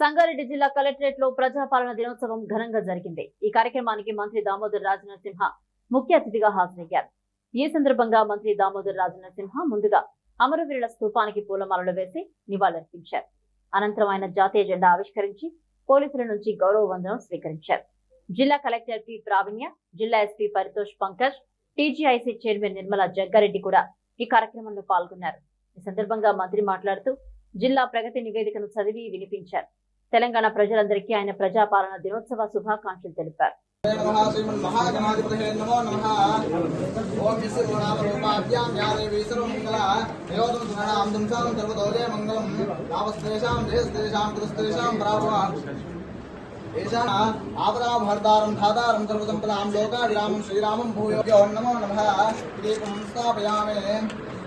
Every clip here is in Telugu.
సంగారెడ్డి జిల్లా కలెక్టరేట్లో ప్రజాపాలన దినోత్సవం ఘనంగా జరిగింది. ఈ కార్యక్రమానికి మంత్రి దామోదర్ రాజ నరసింహ ముఖ్య అతిథిగా హాజరయ్యారు. ఈ సందర్భంగా మంత్రి దామోదర్ రాజ నరసింహ ముందుగా అమరవీరుల స్తూపానికి పూలమాలలు వేసి నివాళులర్పించారు. అనంతరం ఆయన జాతీయ జెండా ఆవిష్కరించి పోలీసుల నుంచి గౌరవ వందనం స్వీకరించారు. జిల్లా కలెక్టర్ పి. ప్రావీణ్య జిల్లా SP Paritosh Pankaj TGIC chairman Nirmala Jaggareddy కూడా ఈ కార్యక్రమంలో పాల్గొన్నారు. ఈ సందర్భంగా మంత్రి మాట్లాడుతూ జిల్లా ప్రగతి నివేదికను చదివి వినిపించారు. తెలంగాణ ప్రజలందరికీ ఆయన ప్రజాపాలన దినోత్సవ శుభాకాంక్షలు తెలిపారు ఏషాన ఆపదాం హర్దారం ధాతారం సర్వసంపదాం లోకాభిరామం శ్రీరామం భూయోగ్యో నమో నమ ఇది సంస్థాపయామే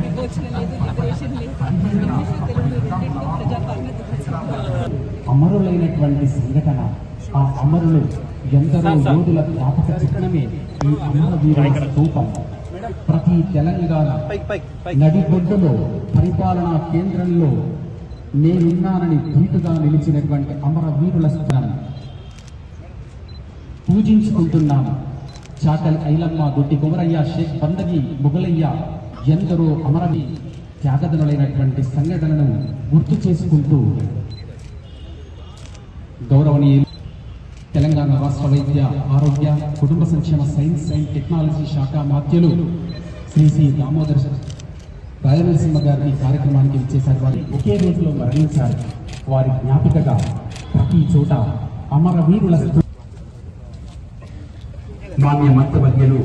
విమోచన లేదు లిబరేషన్ లేదు ఇంగ్లీష్ తెలుగు రెండింటిలో ప్రజాపాలన దినోత్సవం అమరులైనటువంటి సంఘటన ఆ అమరులు ఎందరో యోధుల జ్ఞాపక చిహ్నమే ఈ అమరవీరుల స్తూపం ప్రతి తెలంగాణ నడిబొడ్డులో పరిపాలనా కేంద్రంలో నేనున్నానని ధీటుగా నిలిచినటువంటి అమరవీరుల స్థానం పూజించుకుంటున్నాము చాకలి ఐలమ్మ దొడ్డి కుమరయ్య షేక్ బందగి మొగలయ్య ఎందరో అమరవి త్యాగదనులైనటువంటి సంఘటనను గుర్తు చేసుకుంటూ గౌరవనీయులు తెలంగాణ రాష్ట్ర వైద్య ఆరోగ్య కుటుంబ సంక్షేమ సైన్స్ అండ్ టెక్నాలజీ శాఖ మాధ్యులు శ్రీ శ్రీ దామోదర్ రాయలసీమ గారిని కార్యక్రమానికి ఇచ్చేశారు వారి ఒకే రోజులో మరణించారు. వారి జ్ఞాపికగా ప్రతి చోట అమరవీరుల స్తూ- మాన్య మంత్రవర్యులు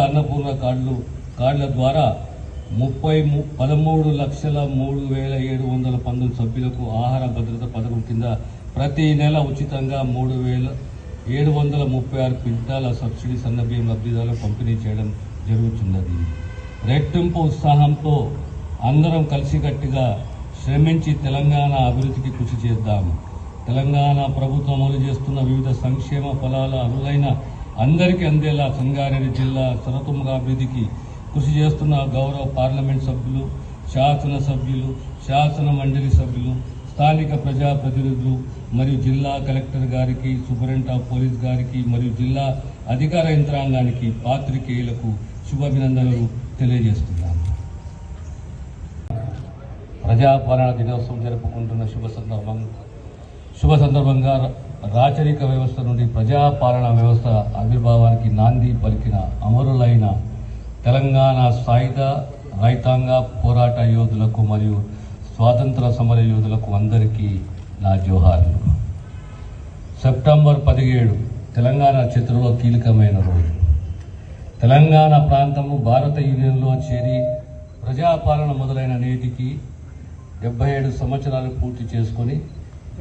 అన్నపూర్ణ కార్డులు కార్డుల ద్వారా ముప్పై ము- పదమూడు లక్షల మూడు వేల ఏడు వందల పంతొమ్మిది సభ్యులకు ఆహార భద్రత పథకం కింద ప్రతి నెల ఉచితంగా మూడు వేల ఏడు వందల ముప్పై ఆరు క్వింటాల సబ్సిడీ సన్న బియ్యం లబ్ధిదారులకు పంపిణీ చేయడం జరుగుతున్నది. రెట్టింపు ఉత్సాహంతో అందరం కలిసికట్టుగా శ్రమించి తెలంగాణ అభివృద్ధికి కృషి చేద్దాం. తెలంగాణ ప్రభుత్వం అమలు చేస్తున్న వివిధ సంక్షేమ ఫలాల అర్హులైన అందరికీ అందేలా సంగారెడ్డి జిల్లా సరతుముగా అభివృద్ధికి కృషి చేస్తున్న గౌరవ పార్లమెంట్ సభ్యులు శాసన సభ్యులు శాసన మండలి సభ్యులు స్థానిక ప్రజాప్రతినిధులు మరియు జిల్లా కలెక్టర్ గారికి సూపరింట ఆఫ్ పోలీస్ గారికి మరియు జిల్లా అధికార యంత్రాంగానికి పాత్రికేయులకు శుభాభినందనలు తెలియజేస్తున్నాను. ప్రజాపాలన దినోత్సవం జరుపుకుంటున్న శుభ సందర్భం శుభ సందర్భంగా రాచరిక వ్యవస్థ నుండి ప్రజాపాలన వ్యవస్థ ఆవిర్భావానికి నాంది పలికిన అమరులైన తెలంగాణ సాయుధ రైతాంగ పోరాట యోధులకు మరియు స్వాతంత్ర సమర యోధులకు అందరికీ నా జోహార్లు. సెప్టెంబర్ పదిహేడు తెలంగాణ చరిత్రలో కీలకమైన రోజు. తెలంగాణ ప్రాంతము భారత యూనియన్లో చేరి ప్రజాపాలన మొదలైన నేటికి డెబ్బై ఏడు సంవత్సరాలు పూర్తి చేసుకొని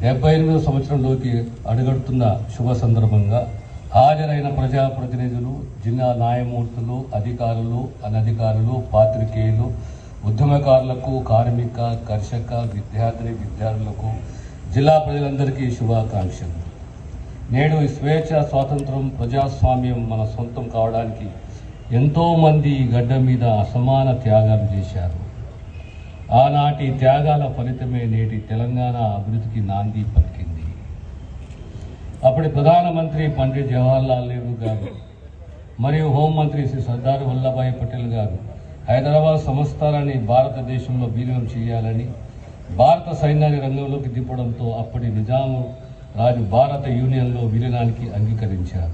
డెబ్బై ఎనిమిదవ సంవత్సరంలోకి అడుగడుతున్న శుభ సందర్భంగా హాజరైన ప్రజాప్రతినిధులు జిల్లా న్యాయమూర్తులు అధికారులు అనధికారులు పాత్రికేయులు ఉద్యమకారులకు కార్మిక కర్షక విద్యార్థిని విద్యార్థులకు జిల్లా ప్రజలందరికీ శుభాకాంక్షలు. నేడు ఈ స్వేచ్ఛ స్వాతంత్రం ప్రజాస్వామ్యం మన సొంతం కావడానికి ఎంతోమంది ఈ గడ్డ మీద అసమాన త్యాగాలు చేశారు. ఆనాటి త్యాగాల ఫలితమే నేటి తెలంగాణ అభివృద్ధికి నాంది పలికింది. అప్పటి ప్రధానమంత్రి పండిట్ జవహర్లాల్ నెహ్రూ గారు మరియు హోంమంత్రి శ్రీ సర్దార్ వల్లభాయ్ పటేల్ గారు హైదరాబాద్ సంస్థానాన్ని భారతదేశంలో విలీనం చేయాలని భారత సైన్యాన్ని రంగంలోకి దింపడంతో అప్పటి నిజాము రాజు భారత యూనియన్లో విలీనానికి అంగీకరించారు.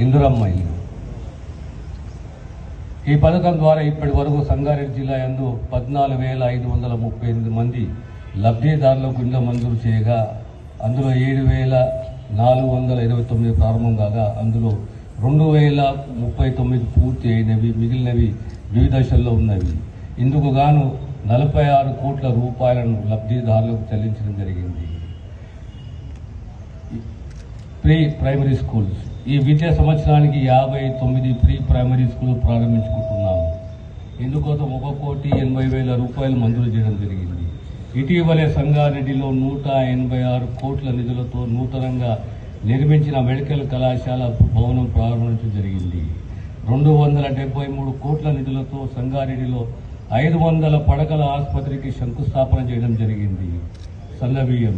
ఇందురమ్మ ఇల్లు. ఈ పథకం ద్వారా ఇప్పటి వరకు సంగారెడ్డి జిల్లా యందు పద్నాలుగు వేల ఐదు వందల ముప్పై ఎనిమిది మంది లబ్ధిదారులకు ఇండ్ల మంజూరు చేయగా అందులో ఏడు వేల నాలుగు వందల ఇరవై తొమ్మిది ప్రారంభం కాగా అందులో రెండు వేల ముప్పై తొమ్మిది పూర్తి అయినవి మిగిలినవి వివిధ దశల్లో ఉన్నవి. ఇందుకు గాను నలభై ఆరు కోట్ల రూపాయలను లబ్ధిదారులకు చెల్లించడం జరిగింది. Pre primary schools. ఈ విద్యా సంవత్సరానికి యాభై తొమ్మిది ప్రీ ప్రైమరీ స్కూల్ ప్రారంభించుకుంటున్నాము. ఇందుకోసం ఒక కోటి ఎనభై వేల రూపాయలు మంజూరు చేయడం జరిగింది. ఇటీవలే సంగారెడ్డిలో నూట ఎనభై ఆరు కోట్ల నిధులతో నూతనంగా నిర్మించిన మెడికల్ కళాశాల భవనం ప్రారంభించడం జరిగింది. రెండు వందల డెబ్బై మూడు కోట్ల నిధులతో సంగారెడ్డిలో ఐదు వందల పడకల ఆసుపత్రికి శంకుస్థాపన చేయడం జరిగింది. సన్నబియ్యం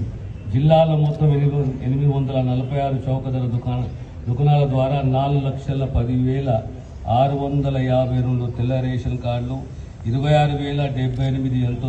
జిల్లాలో మొత్తం ఎనిమిది ఎనిమిది వందల నలభై ఆరు చౌకధర దుకాణం దుకాణాల ద్వారా నాలుగు లక్షల పదివేల ఆరు వందల యాభై రెండు తెల్ల రేషన్ కార్డులు ఇరవై ఆరు వేల డెబ్బై ఎనిమిది ఎంతో